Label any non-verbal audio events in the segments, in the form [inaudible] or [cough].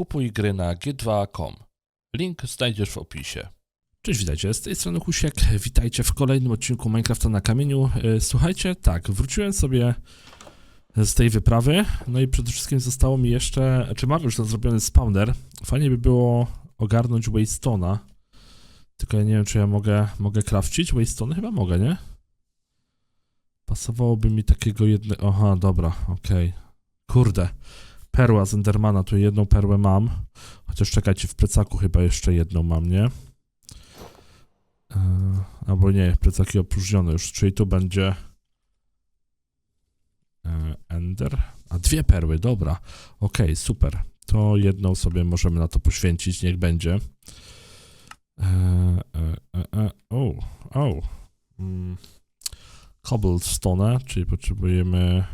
Kupuj gry na g2.com. Link znajdziesz w opisie. Cześć, witajcie, z tej strony Husiek, witajcie w kolejnym odcinku Minecrafta na kamieniu. E, Słuchajcie, tak, wróciłem sobie z tej wyprawy, no i przede wszystkim zostało mi jeszcze, czy mam już zrobiony spawner, fajnie by było ogarnąć Waystona, tylko ja nie wiem, czy ja mogę, mogę crafcić Waystone, chyba mogę, nie? Pasowałoby mi takiego jednego, aha, dobra, okej, kurde, perła z Endermana, tu jedną perłę mam, chociaż czekajcie, w plecaku chyba jeszcze jedną mam, nie? Eee, albo nie, plecaki opróżnione już, czyli tu będzie eee, Ender. A dwie perły, dobra. Okej, super. To jedną sobie możemy na to poświęcić, niech będzie. E, e, e, o, o. Mm. Cobblestone, czyli potrzebujemy,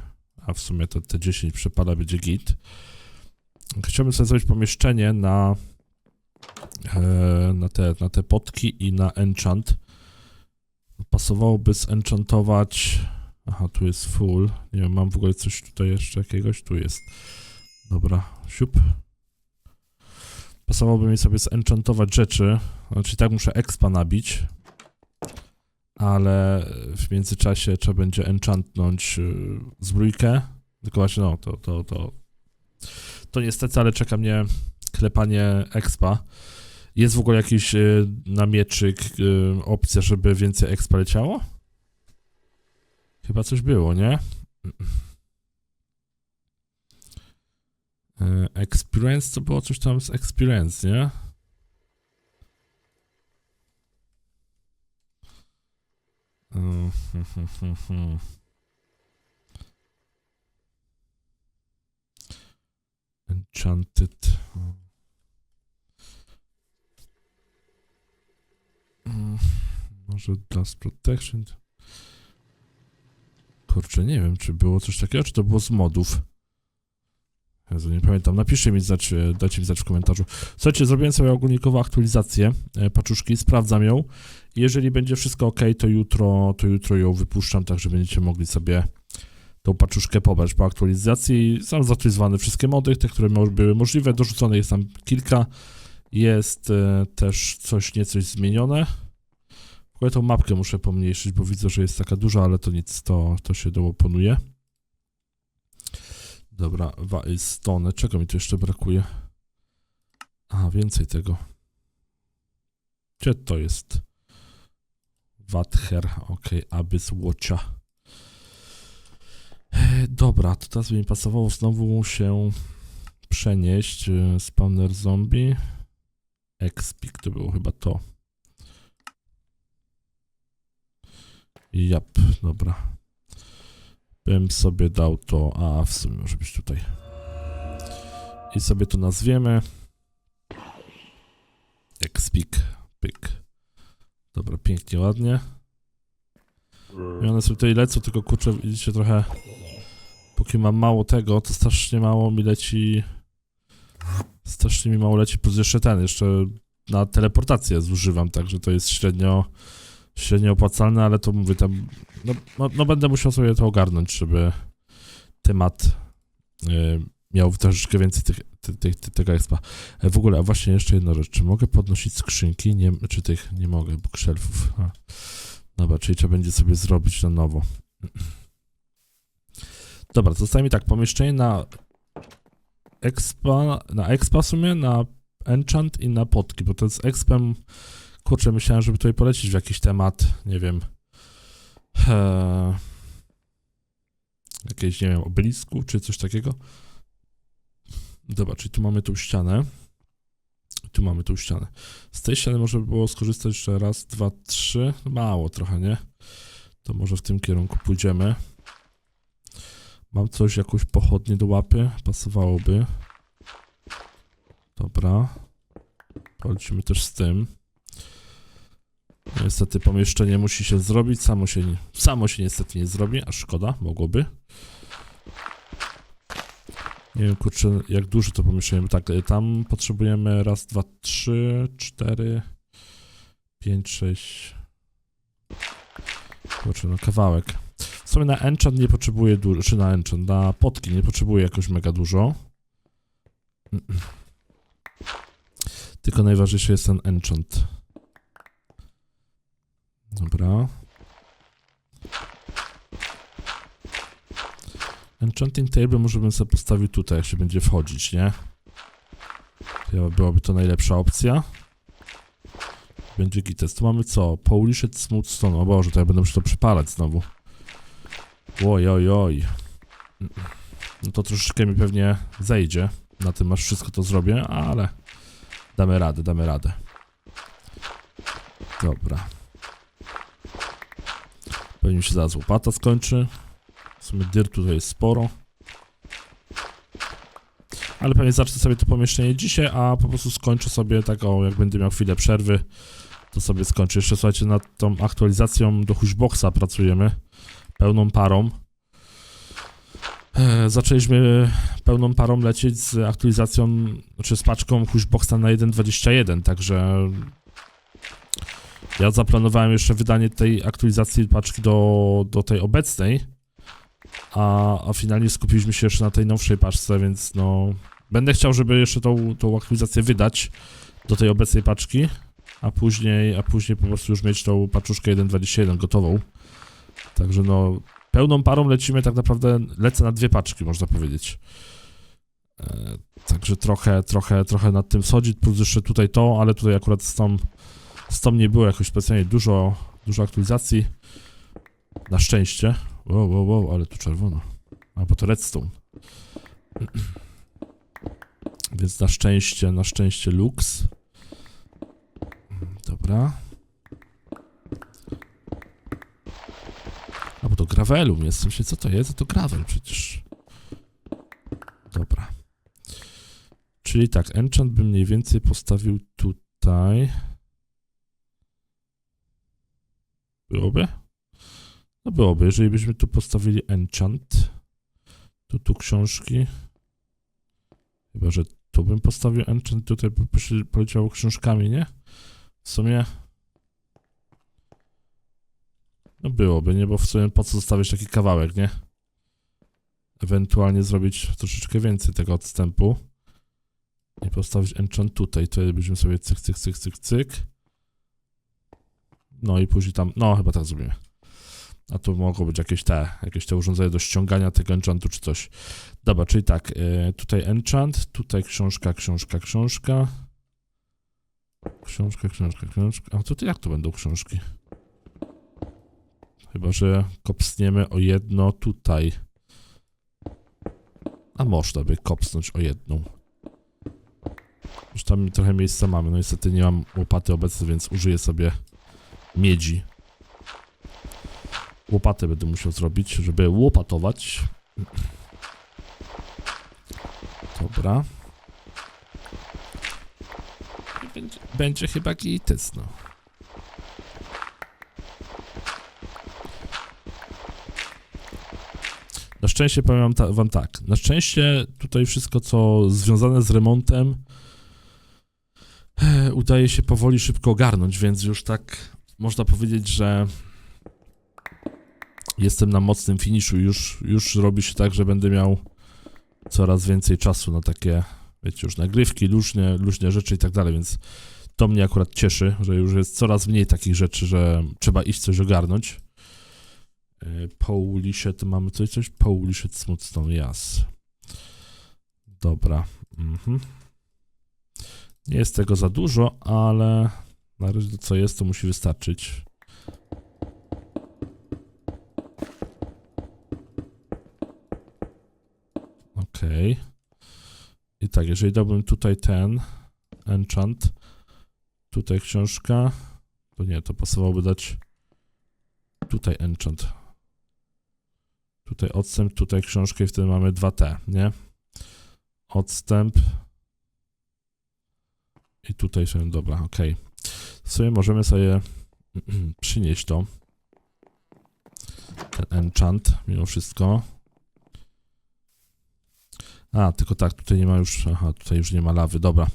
a w sumie to te 10 przepada będzie git. Chciałbym sobie zrobić pomieszczenie na e, na te, na te potki i na enchant. Pasowałoby zenchantować. Aha, tu jest full. Nie wiem, mam w ogóle coś tutaj jeszcze jakiegoś. Tu jest. Dobra, siup. Pasowałoby mi sobie zenchantować rzeczy. Znaczy tak muszę expa nabić. Ale w międzyczasie trzeba będzie enchantnąć y, zbrójkę. Tylko właśnie no, to, to, to, to niestety, ale czeka mnie klepanie expa. Jest w ogóle jakiś y, na mieczyk y, opcja, żeby więcej expa leciało? Chyba coś było, nie? Experience to było coś tam z experience, nie? [laughs] hmm. Enchanted. Może Blast Protection. Kurczę, nie wiem, czy było coś takiego, czy to było z modów. Nie pamiętam. Napiszcie mi, znać, e, dajcie mi znać w komentarzu. Słuchajcie, zrobiłem sobie ogólnikową aktualizację e, paczuszki, sprawdzam ją. Jeżeli będzie wszystko ok, to jutro, to jutro ją wypuszczam, tak że będziecie mogli sobie tą paczuszkę pobrać po aktualizacji. Są zaktualizowane wszystkie mody, te, które były możliwe. Dorzucone jest tam kilka. Jest e, też coś niecoś zmienione. W ogóle tą mapkę muszę pomniejszyć, bo widzę, że jest taka duża, ale to nic, to, to się dooponuje. Dobra, Stone. Czego mi tu jeszcze brakuje? A, więcej tego. Gdzie to jest? Wather, ok, Abyss Watcha. E, Dobra, to teraz by mi pasowało znowu się przenieść. e, Spawner zombie. Expik to było chyba to. Jap, dobra. Bym sobie dał to, a w sumie może być tutaj. I sobie to nazwiemy. Expik, pyk. Dobra, pięknie, ładnie. I one sobie tutaj lecą, tylko kurczę, widzicie trochę. Póki mam mało tego, to strasznie mało mi leci. Strasznie mi mało leci, plus jeszcze ten, jeszcze na teleportację zużywam, także to jest średnio, średnio opłacalne, ale to mówię tam, no, no, no będę musiał sobie to ogarnąć, żeby temat y, miał troszeczkę więcej tych, tych, tych, tego expa. E, w ogóle, a właśnie jeszcze jedna rzecz, czy mogę podnosić skrzynki, nie, czy tych, nie mogę, bookshelfów. A. Dobra, czyli trzeba będzie sobie zrobić na nowo. Dobra, zostaje tak, pomieszczenie na expa, na expa w sumie, na enchant i na potki, bo to z expem, kurczę, myślałem, żeby tutaj polecić w jakiś temat, nie wiem, ee, jakieś, nie wiem, obelisku, czy coś takiego. Dobra, czyli tu mamy tą ścianę. Tu mamy tą ścianę. Z tej ściany może by było skorzystać jeszcze raz, dwa, trzy. Mało trochę, nie? To może w tym kierunku pójdziemy. Mam coś, jakąś pochodnię do łapy. Pasowałoby. Dobra. Polecimy też z tym. Niestety pomieszczenie musi się zrobić. Samo się, nie, samo się niestety nie zrobi, a szkoda, mogłoby. Nie wiem, kurczę, jak duże to pomieszczenie. Tak, y, tam potrzebujemy raz, dwa, trzy, cztery, pięć, sześć. Kurczę, no kawałek. W sumie na enchant nie potrzebuję dużo, czy na enchant, na potki nie potrzebuję jakoś mega dużo. Tylko najważniejszy jest ten enchant. Dobra. Enchanting table może bym sobie postawił tutaj, jak się będzie wchodzić, nie? Byłaby to najlepsza opcja. Będzie gites. Tu mamy co? Polished Smooth Stone. O Boże, to ja będę musiał to przypalać znowu. Oj, oj, oj. No to troszeczkę mi pewnie zejdzie. Na tym aż wszystko to zrobię, ale damy radę, damy radę. Dobra. Pewnie mi się zaraz łopata skończy. W sumie dyr tutaj jest sporo. Ale pewnie zacznę sobie to pomieszczenie dzisiaj, a po prostu skończę sobie taką, jak będę miał chwilę przerwy, to sobie skończę. Jeszcze słuchajcie, nad tą aktualizacją do Hushboxa pracujemy. Pełną parą. E, zaczęliśmy pełną parą lecieć z aktualizacją, znaczy z paczką Hushboxa na 1.21, także ja zaplanowałem jeszcze wydanie tej aktualizacji paczki do, do tej obecnej, a, a finalnie skupiliśmy się jeszcze na tej nowszej paczce, więc no będę chciał, żeby jeszcze tą, tą aktualizację wydać do tej obecnej paczki, a później, a później po prostu już mieć tą paczuszkę 1.21 gotową. Także no pełną parą lecimy tak naprawdę, lecę na dwie paczki, można powiedzieć. E, także trochę, trochę, trochę nad tym schodzić, plus jeszcze tutaj to, ale tutaj akurat z tą nie było jakoś specjalnie dużo, dużo aktualizacji. Na szczęście. Wow, wow, wow, ale tu czerwono. A, bo to redstone. [clears throat] Więc na szczęście, na szczęście lux. Dobra. A bo to gravelum jest. Myślę, co to jest? To gravel przecież. Dobra. Czyli tak, enchant bym mniej więcej postawił tutaj. Byłoby? No byłoby, jeżeli byśmy tu postawili enchant. To tu książki. Chyba, że tu bym postawił enchant, tutaj by poleciało książkami, nie? W sumie... No byłoby, nie? Bo w sumie po co zostawić taki kawałek, nie? Ewentualnie zrobić troszeczkę więcej tego odstępu. I postawić enchant tutaj. Tutaj byśmy sobie cyk, cyk, cyk, cyk, cyk. No i później tam... No, chyba tak zrobimy. A tu mogą być jakieś te, jakieś te urządzenia do ściągania tego enchantu czy coś. Dobra, czyli tak, y, tutaj enchant, tutaj książka, książka, książka. Książka, książka, książka. A to jak to będą książki? Chyba, że kopsniemy o jedno tutaj. A można by kopsnąć o jedną. Już tam trochę miejsca mamy. No niestety nie mam łopaty obecnie, więc użyję sobie miedzi. Łopatę będę musiał zrobić, żeby łopatować. Dobra. Będzie, będzie chyba gites, no. Na szczęście powiem wam tak. Na szczęście tutaj wszystko, co związane z remontem, e, udaje się powoli szybko ogarnąć, więc już tak można powiedzieć, że jestem na mocnym finiszu. Już, już robi się tak, że będę miał coraz więcej czasu na takie, wiecie, już nagrywki, luźne, luźne rzeczy i tak dalej, więc to mnie akurat cieszy, że już jest coraz mniej takich rzeczy, że trzeba iść coś ogarnąć. Yy, Poulished, mamy tutaj coś? Poulished Smoothstone, jas. Dobra. Mhm. Nie jest tego za dużo, ale na razie to co jest, to musi wystarczyć. Okej. I tak, jeżeli dałbym tutaj ten enchant, tutaj książka, to nie, to pasowałoby dać tutaj enchant. Tutaj odstęp, tutaj książkę i wtedy mamy 2T, nie? Odstęp. I tutaj sobie, dobra, okej. W sumie możemy sobie [clears throat] przynieść to. Ten enchant, mimo wszystko. A, tylko tak, tutaj nie ma już, aha, tutaj już nie ma lawy, dobra.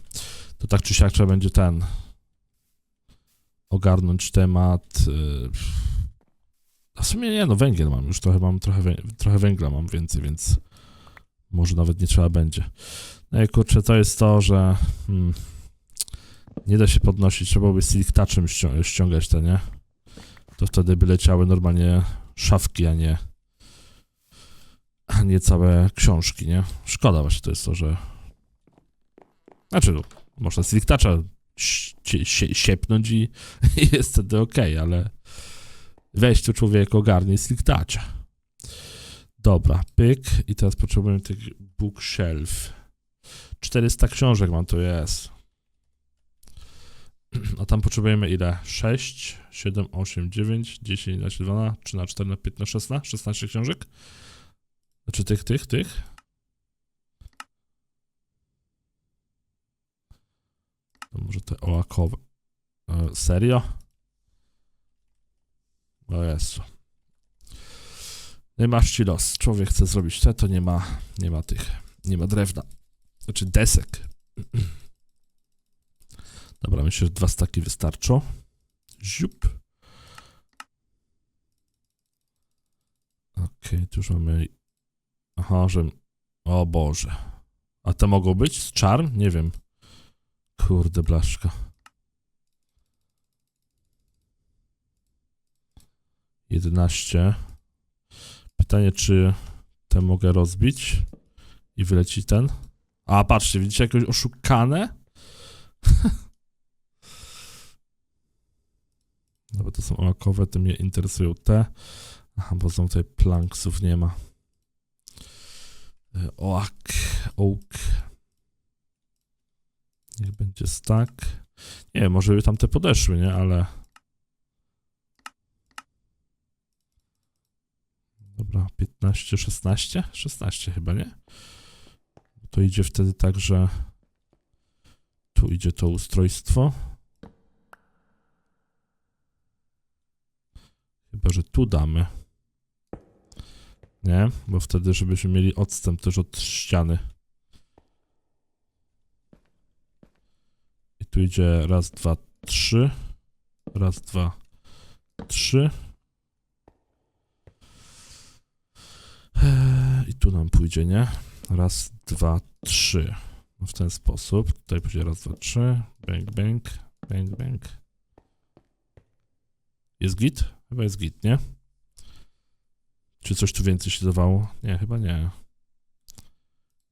To tak czy siak trzeba będzie ten ogarnąć temat. Yy, a w sumie nie, no węgiel mam, już trochę mam, trochę, wę- trochę węgla mam więcej, więc może nawet nie trzeba będzie. No i kurczę, to jest to, że hmm, Nie da się podnosić, trzeba by Silk Touchem ścią- ściągać te, nie? To wtedy by leciały normalnie szafki, a nie a nie całe książki, nie? Szkoda właśnie to jest to, że znaczy, no, można Silk Toucha siepnąć i, i jest wtedy okej, ale weź tu człowiek ogarnie Silk Toucha. Dobra, pyk i teraz potrzebujemy tych bookshelf. 400 książek mam, to jest. [clears throat] A tam potrzebujemy ile? 6, 7, 8, 9, 10, 11, 12, 13, 14, 15, 16, 16 książek? Znaczy tych, tych, tych? To może te ołakowe. E, serio? O Jezu. Nie masz ci los. Człowiek chce zrobić te, to nie ma, nie ma tych, nie ma drewna. Znaczy desek. [clears throat] Dobra, myślę, że dwa staki wystarczą. Ziup. Okej, tu już mamy... Aha, że... O Boże. A te mogą być z czarm? Nie wiem. Kurde, blaszka. Jedenaście. Pytanie, czy te mogę rozbić i wyleci ten? A, patrzcie, widzicie jakieś oszukane? [laughs] Dobra, to są oakowe, to mnie interesują te. Aha, bo są tutaj planksów, nie ma. E, Oak, oak. Niech będzie stack. Nie może by tam te podeszły, nie? Ale... Dobra, 15, 16? 16 chyba, nie? To idzie wtedy tak, że tu idzie to ustrojstwo. Chyba, że tu damy. Nie? Bo wtedy, żebyśmy mieli odstęp też od ściany. I tu idzie raz, dwa, trzy. Raz, dwa, trzy. Eee, I tu nam pójdzie, nie? Raz, dwa, trzy. No W ten sposób. Tutaj pójdzie raz, dwa, trzy. Bang, bang, bang, bang. Jest git? Chyba jest git, nie? Czy coś tu więcej się dawało? Nie, chyba nie.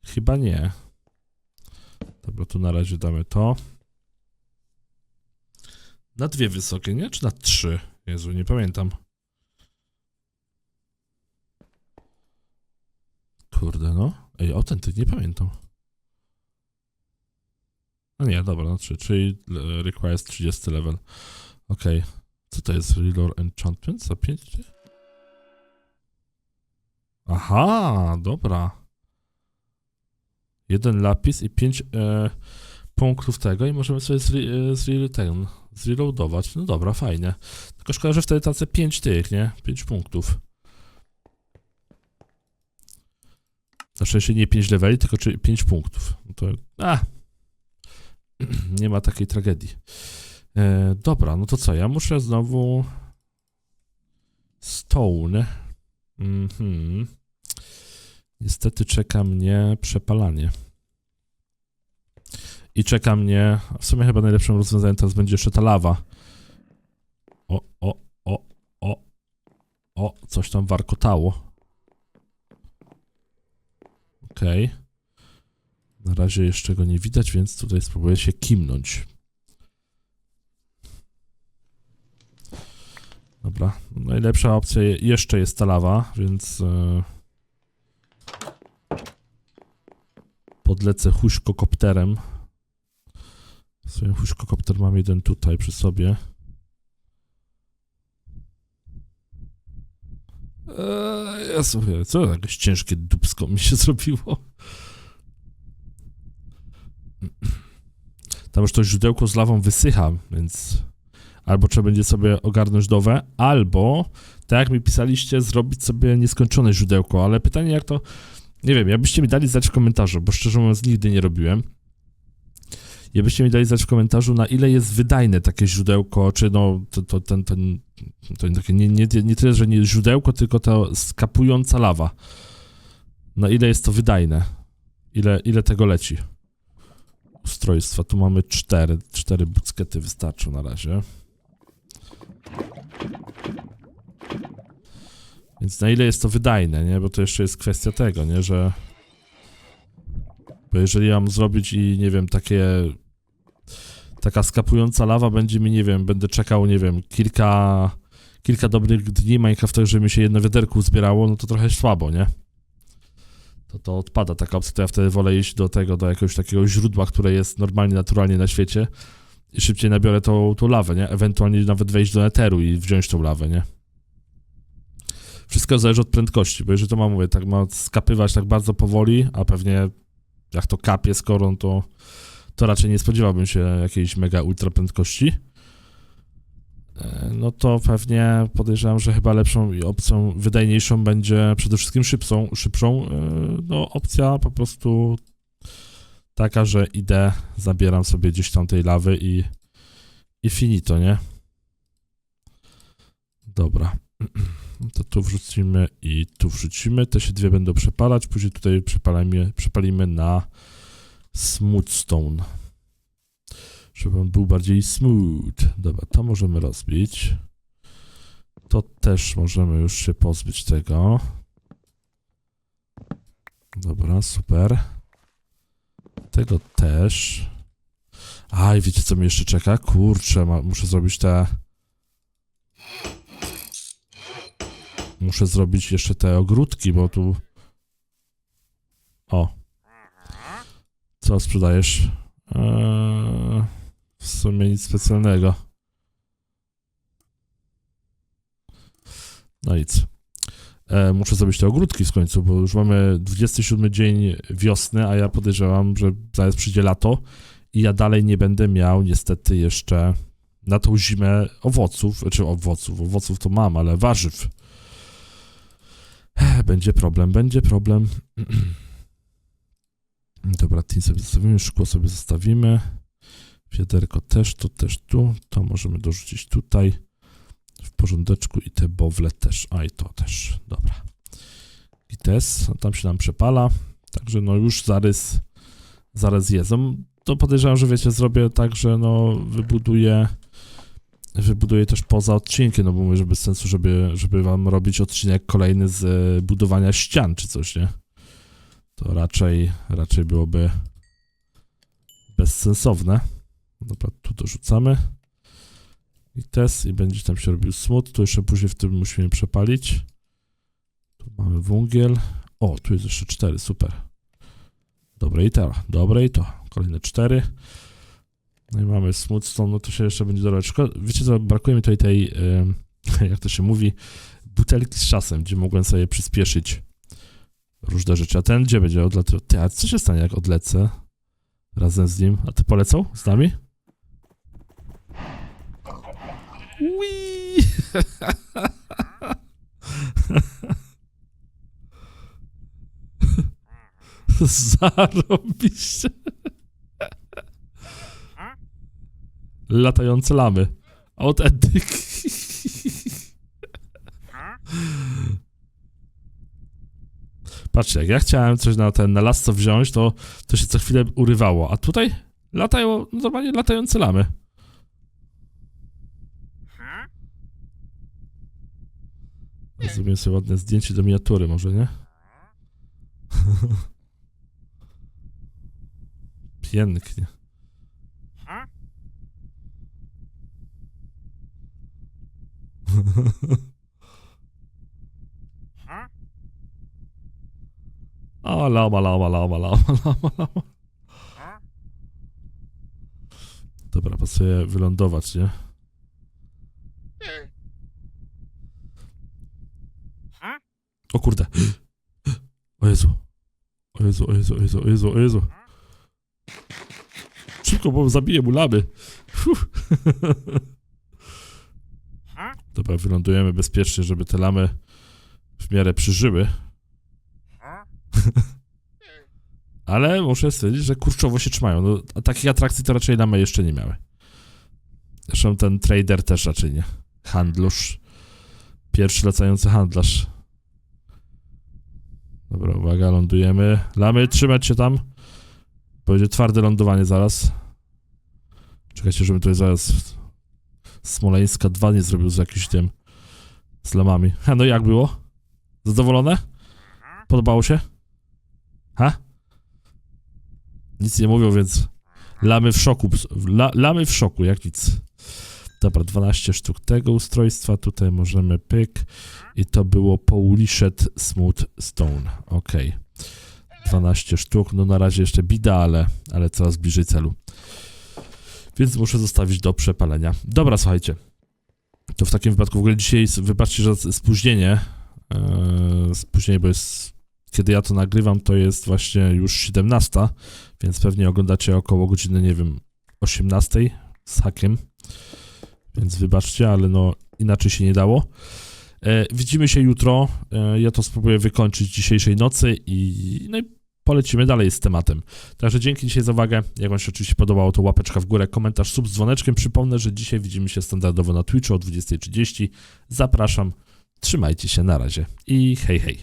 Chyba nie. Dobra, tu na razie damy to. Na dwie wysokie, nie? Czy na trzy? Jezu, nie pamiętam. Kurde, no. Ej, o ten ty nie pamiętam. A nie, dobra, no trzy, czyli e, requires 30 level. Okej. Co to jest Reload Enchantment za 5? Aha, dobra. Jeden lapis i 5 e, punktów tego i możemy sobie e, zreloadować. No dobra, fajnie. Tylko szkoda, że wtedy tacy 5 tych, nie? 5 punktów. Na szczęście nie 5 leveli, tylko 5 punktów. No to, a, [clears throat] nie ma takiej tragedii. E, dobra, no to co? Ja muszę znowu. Stone. Mhm. Niestety czeka mnie przepalanie. I czeka mnie. W sumie chyba najlepszym rozwiązaniem teraz będzie jeszcze ta lawa. O, o, o, o. O, coś tam warkotało. Okej. Okay. Na razie jeszcze go nie widać, więc tutaj spróbuję się kimnąć. Dobra, najlepsza opcja je- jeszcze jest ta lawa, więc e, podlecę huśkokopterem. Swoim huśkokopter mam jeden tutaj przy sobie. Eee, Jezu, co jakieś ciężkie dupsko mi się [laughs] zrobiło. Tam już to źródełko z lawą wysycha, więc albo trzeba będzie sobie ogarnąć nowe, albo, tak jak mi pisaliście, zrobić sobie nieskończone źródełko, ale pytanie jak to, nie wiem, jakbyście mi dali znać w komentarzu, bo szczerze mówiąc nigdy nie robiłem, jakbyście mi dali znać w komentarzu, na ile jest wydajne takie źródełko, czy no, to, to ten, ten, to takie nie, nie, nie tyle, że nie źródełko, tylko ta skapująca lawa, na ile jest to wydajne, ile, ile tego leci. ustrojstwa. Tu mamy cztery. Cztery buckety wystarczą na razie. Więc na ile jest to wydajne, nie? Bo to jeszcze jest kwestia tego, nie? Że... Bo jeżeli mam zrobić i, nie wiem, takie... Taka skapująca lawa będzie mi, nie wiem, będę czekał, nie wiem, kilka... Kilka dobrych dni Minecrafta, żeby mi się jedno wiaderku zbierało, no to trochę słabo, nie? To to odpada taka opcja, to ja wtedy wolę iść do tego, do jakiegoś takiego źródła, które jest normalnie, naturalnie na świecie i szybciej nabiorę tą, tą lawę, nie? Ewentualnie nawet wejść do eteru i wziąć tą lawę, nie? Wszystko zależy od prędkości, bo jeżeli to ma, mówię, tak ma skapywać tak bardzo powoli, a pewnie jak to kapie skoro, to, to raczej nie spodziewałbym się jakiejś mega ultra prędkości. E, No to pewnie podejrzewam, że chyba lepszą opcją wydajniejszą będzie przede wszystkim szybszą, szybszą e, no opcja po prostu taka, że idę, zabieram sobie gdzieś tam tej lawy i, i finito, nie? Dobra. [clears throat] To tu wrzucimy i tu wrzucimy. Te się dwie będą przepalać. Później tutaj przepalimy, przepalimy na smoothstone. Żeby on był bardziej smooth. Dobra, to możemy rozbić. To też możemy już się pozbyć tego. Dobra, super. Tego też. Aj, wiecie co mnie jeszcze czeka? Kurczę, ma, muszę zrobić te... Muszę zrobić jeszcze te ogródki, bo tu... O. Co sprzedajesz? Eee, w sumie nic specjalnego. No nic. E, muszę zrobić te ogródki w końcu, bo już mamy 27 dzień wiosny, a ja podejrzewam, że zaraz przyjdzie lato i ja dalej nie będę miał niestety jeszcze na tą zimę owoców, czy owoców, owoców to mam, ale warzyw. Będzie problem, będzie problem. [clears throat] Dobra, tin sobie zostawimy, szkło sobie zostawimy. Wiaderko też, to też tu. To możemy dorzucić tutaj w porządeczku i te bowle też. A i to też. Dobra. I też, tam się nam przepala. Także no już zarys, zaraz jedzą. To podejrzewam, że wiecie, zrobię tak, że no wybuduję wybuduję też poza odcinkiem, no bo mówię, że bez sensu, żeby, żeby wam robić odcinek kolejny z e, budowania ścian czy coś, nie? To raczej, raczej byłoby bezsensowne. Dobra, tu dorzucamy. I test i będzie tam się robił smut. Tu jeszcze później w tym musimy przepalić. Tu mamy węgiel. O, tu jest jeszcze cztery, super. Dobre i to, dobre i to. Kolejne cztery. No i mamy smoothstone, no to się jeszcze będzie. Szkoda, wiecie co, brakuje mi tutaj tej, [laughs] jak to się mówi, butelki z czasem, gdzie mogłem sobie przyspieszyć różne rzeczy. A ten gdzie będzie odlatywał? Ty, a co się stanie, jak odlecę razem z nim? A ty polecą z nami? Ui! [laughs] Zarobiście. Latające lamy. Autentyk. Patrzcie, jak ja chciałem coś na ten na las co wziąć, to, to się co chwilę urywało. A tutaj latają, normalnie latające lamy. Zrobię sobie ładne zdjęcie do miniatury, może nie? [laughs] Pięknie. O, lama, lama, lama, lama, lama, lama. Dobra, pasuje wylądować, nie? O kurde. [gasps] O Jezu. O Jezu, o Jezu, o Jezu, o Jezu, o Jezu. Szybko, bo zabiję mu lamy. Fuh. [laughs] Dobra, wylądujemy bezpiecznie, żeby te lamy w miarę przeżyły. [laughs] Ale muszę stwierdzić, że kurczowo się trzymają. No, a takich atrakcji to raczej lamy jeszcze nie miały. Zresztą ten trader też raczej nie. Handlarz. Pierwszy lecający handlarz. Dobra, uwaga, lądujemy. Lamy, trzymać się tam. Będzie twarde lądowanie zaraz. Czekajcie, żebym tutaj zaraz Smoleńska 2 nie zrobił z jakimś tym z lamami. Ha, no jak było? Zadowolone? Podobało się? Ha? Nic nie mówią, więc lamy w szoku. La, lamy w szoku, jak nic. Dobra, 12 sztuk tego ustrojstwa. Tutaj możemy pyk. I to było Polished Smooth Stone. Ok. 12 sztuk. No na razie jeszcze bida, ale, ale coraz bliżej celu. Więc muszę zostawić do przepalenia. Dobra, słuchajcie. To w takim wypadku w ogóle dzisiaj, wybaczcie, że spóźnienie. Eee, spóźnienie, bo jest. Kiedy ja to nagrywam, to jest właśnie już 17, więc pewnie oglądacie około godziny, nie wiem, 18 z hakiem. Więc wybaczcie, ale no inaczej się nie dało. E, widzimy się jutro. E, ja to spróbuję wykończyć dzisiejszej nocy i, no i polecimy dalej z tematem. Także dzięki dzisiaj za uwagę. Jak Wam się oczywiście podobało, to łapeczka w górę, komentarz, sub z dzwoneczkiem. Przypomnę, że dzisiaj widzimy się standardowo na Twitchu o 20.30. Zapraszam. Trzymajcie się na razie i hej hej.